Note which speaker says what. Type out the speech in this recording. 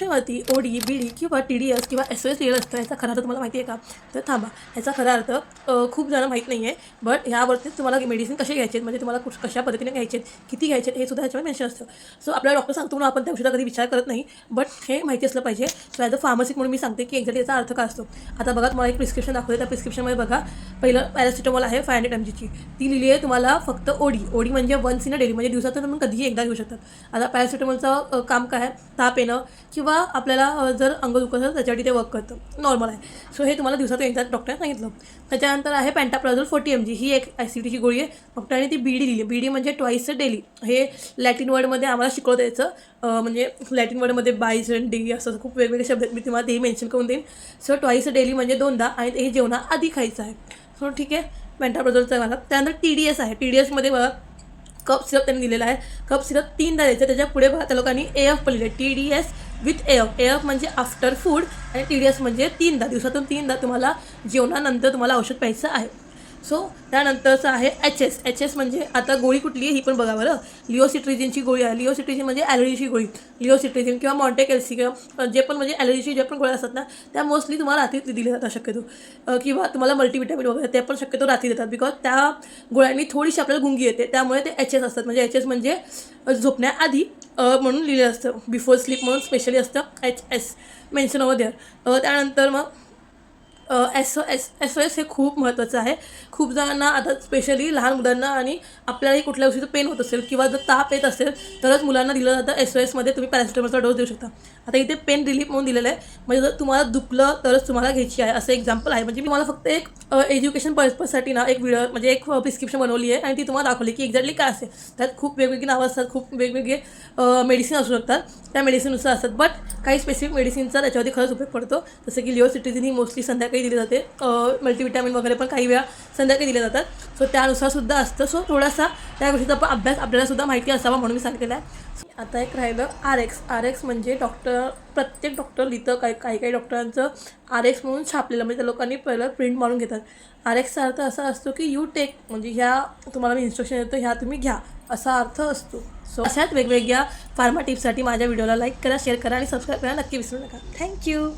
Speaker 1: प्रिस्क्रिप्शनवरती O D B D किंवा T D S किंवा S S लिहिलं असतं याचा खरा अर्थ तुम्हाला माहिती आहे का? तर थांबा. ह्याचा खरा अर्थ खूप जण माहीत नाही आहे बट ह्यावरती तुम्हाला मेडिसिन कसे घ्यायचे आहेत, म्हणजे तुम्हाला कुठ कशा पद्धतीने घ्यायचे आहेत, किती घ्यायचे आहेत, हे सुद्धा ह्याच्यावर मेन्शन असतं. सो आपल्याला डॉक्टर सांगतो म्हणून आपण त्या औषधा कधी विचार करत नाही बट हे माहिती असलं पाहिजे. सो ॲज अ फार्मसिक म्हणून मी सांगते की एक्झॅक्ट याचा अर्थ काय असतो? आता बघा तुम्हाला एक प्रिस्क्रिप्शन दाखवते. त्या प्रिस्क्रिप्शनमध्ये बघा पहिलं पॅरासिटामॉल आहे फाय हंड्रेड एम जीची ती लिहिली आहे तुम्हाला फक्त ओडी. ओडी म्हणजे वन्स इन अ डेली म्हणजे दिवसातून तुम्ही कधीही एकदा घेऊ शकतात आता पॅरासिटामॉलचं काम काय आहे? ताप येणं किंवा आपल्याला जर अंग दुखत असेल त्याच्यासाठी ते वर्क करतं. नॉर्मल आहे. सो हे तुम्हाला दिवसातून एकदा डॉक्टरने सांगितलं. त्याच्यानंतर आहे पॅन्टाप्राझोल फोर्टी एम जी ही एक ॲसिडिटीची गोळी आहे. डॉक्टरांनी ती बी डी दिली. बी डी म्हणजे ट्वाईस डेली हे लॅटिन वर्डमध्ये आम्हाला शिकवता यायचं म्हणजे लॅटिन वर्डमध्ये बाईस अँड डी असं खूप वेगवेगळे शब्द आहेत. मी तुम्हाला तेही मेन्शन करून देईन. सो ट्वाईस डेली म्हणजे दोनदा आणि हे जेवणाआधी खायचं आहे. सो ठीक आहे. पॅन्टाप्राझोलचा मला त्यानंतर टी डी एस आहे. टी डी एसमध्ये बघा कप सिरप त्यांनी दिलेला आहे. कप सिरप तीनदा द्यायचं. त्याच्या पुढे बघा त्या लोकांनी ए एफ पण लिहिलं टी डी एस विथ एअप एफ एफ म्हणजे आफ्टर फूड आणि टी डी एस म्हणजे तीनदा. दिवसातून तीनदा तुम्हाला जेवणानंतर तुम्हाला औषध प्यायचं आहे. सो त्यानंतरचं आहे एच एस एच एस म्हणजे आता गोळी कुठली आहे? ही पण बघा बरं. लिओसिट्रिजिनची गोळी आहे. लिओसिट्रिजिन म्हणजे ॲलर्जीची गोळी. लिओसिट्रिजिन किंवा मॉन्टेकेल्सी किंवा जे पण म्हणजे ॲलर्जीची जे पण गोळ्या असतात ना त्या मोस्टली तुम्हाला रात्री दिल्या जातात शक्यतो. किंवा तुम्हाला मल्टीविटॅमिन वगैरे ते पण शक्यतो रात्री देतात बिकॉज त्या गोळ्यांनी थोडीशी आपल्याला गुंगी येते. त्यामुळे ते एच एस असतात. म्हणजे एच एस म्हणजे झोपण्याआधी म्हणून लिहिलं असतं. बिफोर स्लीप म्हणून स्पेशली असतं H S mention over there त्यानंतर मग S O S S O S हे खूप महत्त्वाचं आहे. खूप जणांना आता स्पेशली लहान मुलांना आणि आपल्यालाही कुठल्या गोष्टीचं पेन होत असेल किंवा जर ताप येत असेल तरच मुलांना दिलं जातं एस ओ एसमध्ये तुम्ही पॅरासिटामॉलचा डोस देऊ शकता. आता इथे पेन रिलीफ म्हणून दिलेलं आहे. म्हणजे जर तुम्हाला दुखलं तरच तुम्हाला घ्यायची आहे. असं एक्झाम्पल आहे. म्हणजे मी मला फक्त एक एज्युकेशन पर्पजसाठी ना एक व्हिडिओ म्हणजे एक प्रिस्क्रिप्शन बनवली आहे आणि ती तुम्हाला दाखवली की एक्झॅक्टली काय असेल त्यात खूप वेगवेगळी नावं असतात खूप वेगवेगळे मेडिसिन असू शकतात. त्या मेडिसिननुसार असतात. बट काही स्पेसिफिक मेडिसिनचा त्याच्यावरती खरंच उपयोग पडतो. जसं की लिओ सिट्रिझिन ही मोस्टली संध्याकाळी दिली जाते. मल्टीविटॅमिन वगैरे पण काही वेळा संध्याकाळी दिल्या जातात. सो त्यानुसार सुद्धा असतं. सो थोडासा त्या गोष्टीचा पण अभ्यास आपल्याला सुद्धा माहिती असावा म्हणून मी सांगितलेलं आहे. आता एक राहिलं आर एक्स आर एक्स म्हणजे डॉक्टर प्रत्येक डॉक्टर लिहितं. काही काही काही डॉक्टरांचं आर एक्स म्हणून छापलेलं. म्हणजे त्या लोकांनी पहिलं प्रिंट मारून घेतात. आर एक्सचा अर्थ असा असतो की यू टेक म्हणजे ह्या तुम्हाला मी इन्स्ट्रक्शन देतो ह्या तुम्ही घ्या. असा अर्थ असतो. सो अशाच वेगवेगळ्या फार्मा टिप्ससाठी माझ्या व्हिडिओला लाईक करा शेअर करा आणि सबस्क्राईब करा. नक्की विसरू नका. थँक्यू